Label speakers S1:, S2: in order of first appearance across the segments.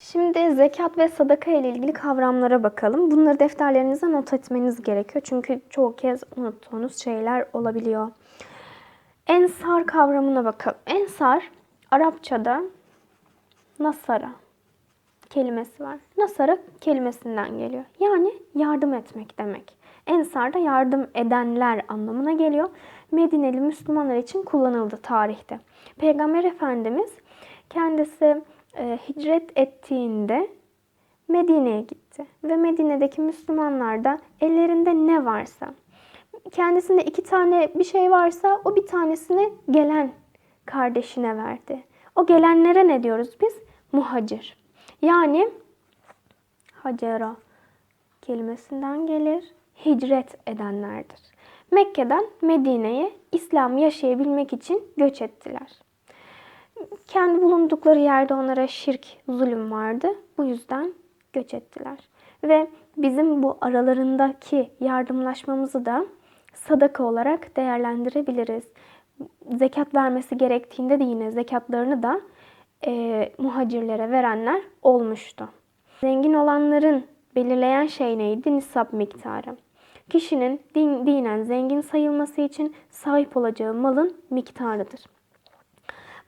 S1: Şimdi zekat ve sadaka ile ilgili kavramlara bakalım. Bunları defterlerinize not etmeniz gerekiyor. Çünkü çoğu kez unuttuğunuz şeyler olabiliyor. Ensar kavramına bakalım. Ensar Arapçada nasara kelimesi var. Nasara kelimesinden geliyor. Yani yardım etmek demek. Ensar da yardım edenler anlamına geliyor. Medineli Müslümanlar için kullanıldı tarihte. Peygamber Efendimiz kendisi e, hicret ettiğinde Medine'ye gitti. Ve Medine'deki Müslümanlar da ellerinde ne varsa, kendisinde iki tane bir şey varsa o bir tanesini gelen kardeşine verdi. O gelenlere ne diyoruz biz? Muhacir. Yani hacera kelimesinden gelir. Hicret edenlerdir. Mekke'den Medine'ye İslam yaşayabilmek için göç ettiler. Kendi bulundukları yerde onlara şirk, zulüm vardı. Bu yüzden göç ettiler. Ve bizim bu aralarındaki yardımlaşmamızı da sadaka olarak değerlendirebiliriz. Zekat vermesi gerektiğinde de yine zekatlarını da e, muhacirlere verenler olmuştu. Zengin olanların belirleyen şey neydi? Nisap miktarı. Kişinin din, dinen zengin sayılması için sahip olacağı malın miktarıdır.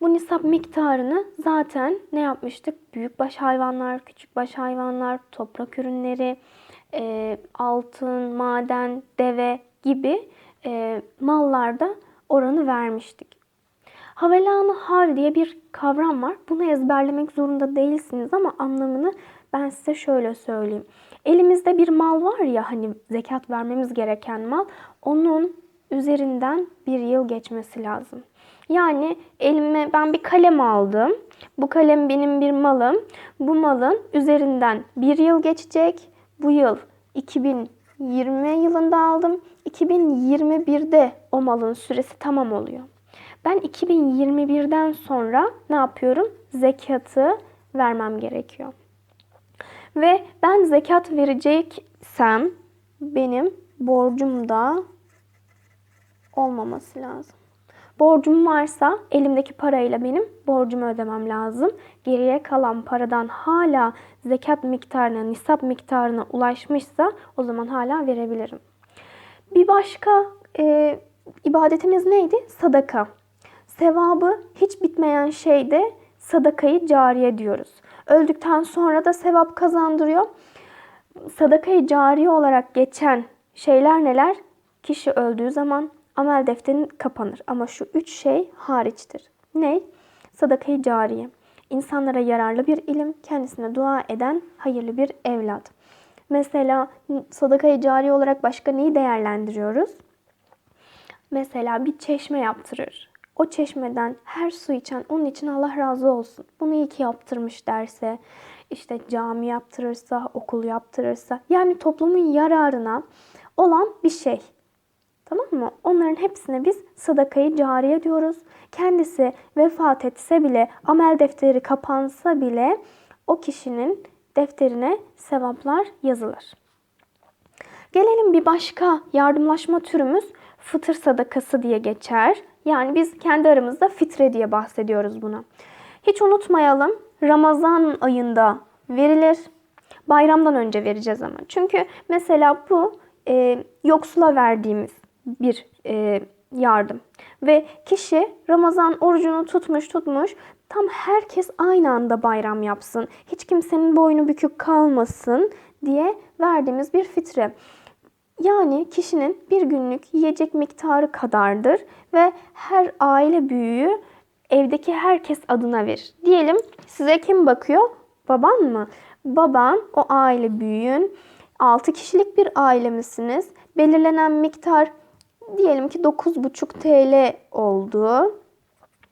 S1: Bu nisap miktarını zaten ne yapmıştık? Büyükbaş hayvanlar, küçükbaş hayvanlar, toprak ürünleri, e, altın, maden, deve gibi e, mallarda oranı vermiştik. Havelanı hal diye bir kavram var. Bunu ezberlemek zorunda değilsiniz ama anlamını ben size şöyle söyleyeyim. Elimizde bir mal var ya hani zekat vermemiz gereken mal. Onun üzerinden bir yıl geçmesi lazım. Yani elime ben bir kalem aldım. Bu kalem benim bir malım. Bu malın üzerinden bir yıl geçecek. Bu yıl 2020 yılında aldım. 2021'de o malın süresi tamam oluyor. Ben 2021'den sonra ne yapıyorum? Zekatı vermem gerekiyor. Ve ben zekat vereceksem benim borcum da olmaması lazım. Borcum varsa elimdeki parayla benim borcumu ödemem lazım. Geriye kalan paradan hala zekat miktarına, nisap miktarına ulaşmışsa o zaman hala verebilirim. Bir başka e, ibadetimiz neydi? Sadaka. Sevabı hiç bitmeyen şey de sadakayı cariye diyoruz. Öldükten sonra da sevap kazandırıyor. Sadakayı cariye olarak geçen şeyler neler? Kişi öldüğü zaman amel defterin kapanır. Ama şu üç şey hariçtir. Ne? Sadakayı cariye. İnsanlara yararlı bir ilim, kendisine dua eden hayırlı bir evlat. Mesela sadakayı cariye olarak başka neyi değerlendiriyoruz? Mesela bir çeşme yaptırır. O çeşmeden her su içen onun için Allah razı olsun. Bunu iyi ki yaptırmış derse, işte cami yaptırırsa, okul yaptırırsa yani toplumun yararına olan bir şey. Tamam mı? Onların hepsine biz sadakayı cariye diyoruz. Kendisi vefat etse bile, amel defteri kapansa bile o kişinin defterine sevaplar yazılır. Gelelim bir başka yardımlaşma türümüz fıtır sadakası diye geçer. Yani biz kendi aramızda fitre diye bahsediyoruz buna. Hiç unutmayalım Ramazan ayında verilir. Bayramdan önce vereceğiz ama. Çünkü mesela bu e, yoksula verdiğimiz bir e, yardım. Ve kişi Ramazan orucunu tutmuş tutmuş tam herkes aynı anda bayram yapsın. Hiç kimsenin boynu bükük kalmasın diye verdiğimiz bir fitre. Yani kişinin bir günlük yiyecek miktarı kadardır ve her aile büyüğü evdeki herkes adına verir. Diyelim size kim bakıyor? Baban mı? Baban o aile büyüğün 6 kişilik bir aile misiniz? Belirlenen miktar diyelim ki 9,5 TL oldu.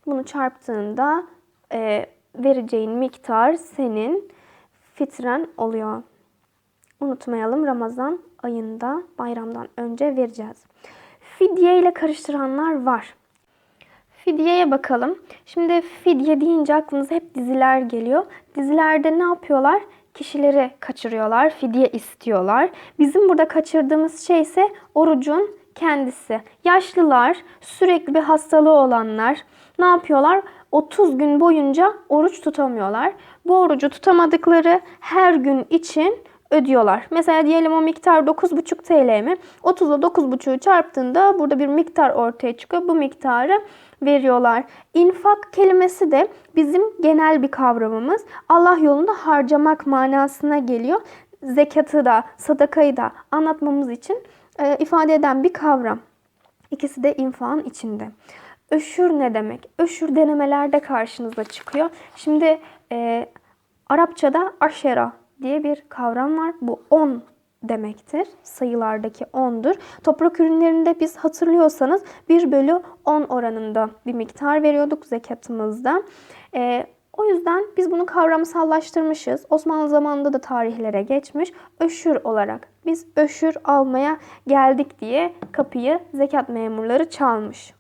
S1: Bunu çarptığında e, vereceğin miktar senin fitren oluyor. Unutmayalım Ramazan ayında bayramdan önce vereceğiz. Fidye ile karıştıranlar var. Fidyeye bakalım. Şimdi fidye deyince aklınıza hep diziler geliyor. Dizilerde ne yapıyorlar? Kişileri kaçırıyorlar, fidye istiyorlar. Bizim burada kaçırdığımız şey ise orucun kendisi. Yaşlılar, sürekli bir hastalığı olanlar ne yapıyorlar? 30 gün boyunca oruç tutamıyorlar. Bu orucu tutamadıkları her gün için ödüyorlar. Mesela diyelim o miktar 9,5 TL mi? 30 ile 9,5'u çarptığında burada bir miktar ortaya çıkıyor. Bu miktarı veriyorlar. İnfak kelimesi de bizim genel bir kavramımız. Allah yolunda harcamak manasına geliyor. Zekatı da, sadakayı da anlatmamız için e, ifade eden bir kavram. İkisi de infakın içinde. Öşür ne demek? Öşür denemelerde karşınıza çıkıyor. Şimdi e, Arapçada aşera diye bir kavram var. Bu 10 demektir. Sayılardaki 10'dur. Toprak ürünlerinde biz hatırlıyorsanız 1 bölü 10 oranında bir miktar veriyorduk zekatımızda. E, o yüzden biz bunu kavramsallaştırmışız. Osmanlı zamanında da tarihlere geçmiş. Öşür olarak biz öşür almaya geldik diye kapıyı zekat memurları çalmış.